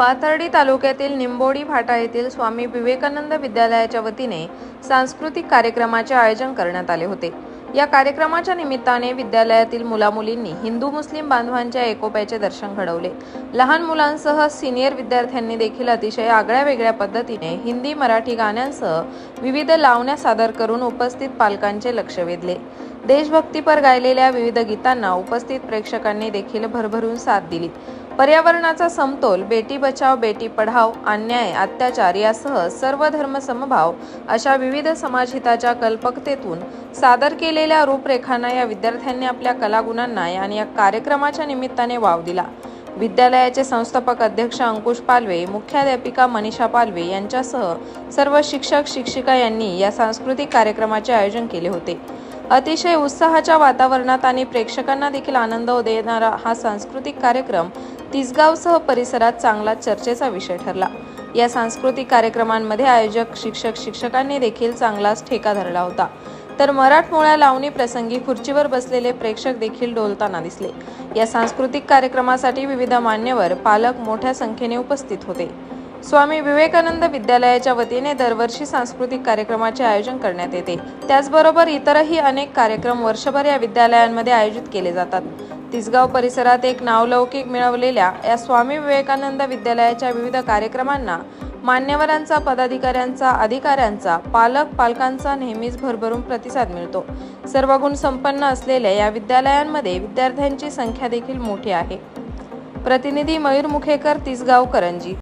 पाथर्डी तालुक्यातील निंबोडी फाटा येथील स्वामी विवेकानंद विद्यालयाच्या वतीने सांस्कृतिक कार्यक्रमाचे आयोजन करण्यात आले होते. या कार्यक्रमाच्या निमित्ताने विद्यालयातील मुलामुलींनी हिंदू मुस्लिम बांधवांच्या एकोप्याचे दर्शन घडवले. लहान मुलांसह सिनियर विद्यार्थ्यांनी देखील अतिशय आगळ्या वेगळ्या पद्धतीने हिंदी मराठी गाण्यांसह विविध लावण्या सादर करून उपस्थित पालकांचे लक्ष वेधले. देशभक्तीपर गायलेल्या विविध गीतांना उपस्थित प्रेक्षकांनी देखील भरभरून साथ दिली पर्यावरणाचा समतोल बेटी बचाव बेटी पढाव अन्याय अत्याचार यासह सर्व धर्म समभाव अशा विविध समाजहिताच्या कल्पकतेतून सादर केलेल्या रूपरेखांना या विद्यार्थ्यांनी आपल्या कलागुणांना आणि या कार्यक्रमाच्या निमित्ताने वाव दिला. विद्यालयाचे संस्थापक अध्यक्ष अंकुश पालवे मुख्याध्यापिका मनीषा पालवे यांच्यासह सर्व शिक्षक शिक्षिका यांनी या सांस्कृतिक कार्यक्रमाचे आयोजन केले होते. अतिशय उत्साहाच्या वातावरणात आणि प्रेक्षकांना देखील आनंद देणारा हा सांस्कृतिक कार्यक्रम तिसगावसह परिसरात चांगला चर्चेचा विषय ठरला. या सांस्कृतिक कार्यक्रमांमध्ये आयोजक शिक्षक शिक्षकांनी देखील चांगलाच ठेका धरला होता. तर मराठमोळ्या लावणी प्रसंगी खुर्चीवर बसलेले प्रेक्षक देखील डोलताना दिसले. या सांस्कृतिक कार्यक्रमासाठी विविध मान्यवर पालक मोठ्या संख्येने उपस्थित होते. स्वामी विवेकानंद विद्यालयाच्या वतीने दरवर्षी सांस्कृतिक कार्यक्रमाचे आयोजन करण्यात येते. त्याचबरोबर इतरही अनेक कार्यक्रम वर्षभर या विद्यालयांमध्ये आयोजित केले जातात. तिसगाव परिसरात एक नावलौकिक मिळवलेल्या या स्वामी विवेकानंद विद्यालयाच्या विविध कार्यक्रमांना मान्यवरांचा पदाधिकाऱ्यांचा अधिकाऱ्यांचा पालक पालकांचा नेहमीच भरभरून प्रतिसाद मिळतो. सर्व गुण संपन्न असलेल्या या विद्यालयांमध्ये विद्यार्थ्यांची संख्या देखील मोठी आहे. प्रतिनिधी मयूर मुखेकर तिसगाव करंजी.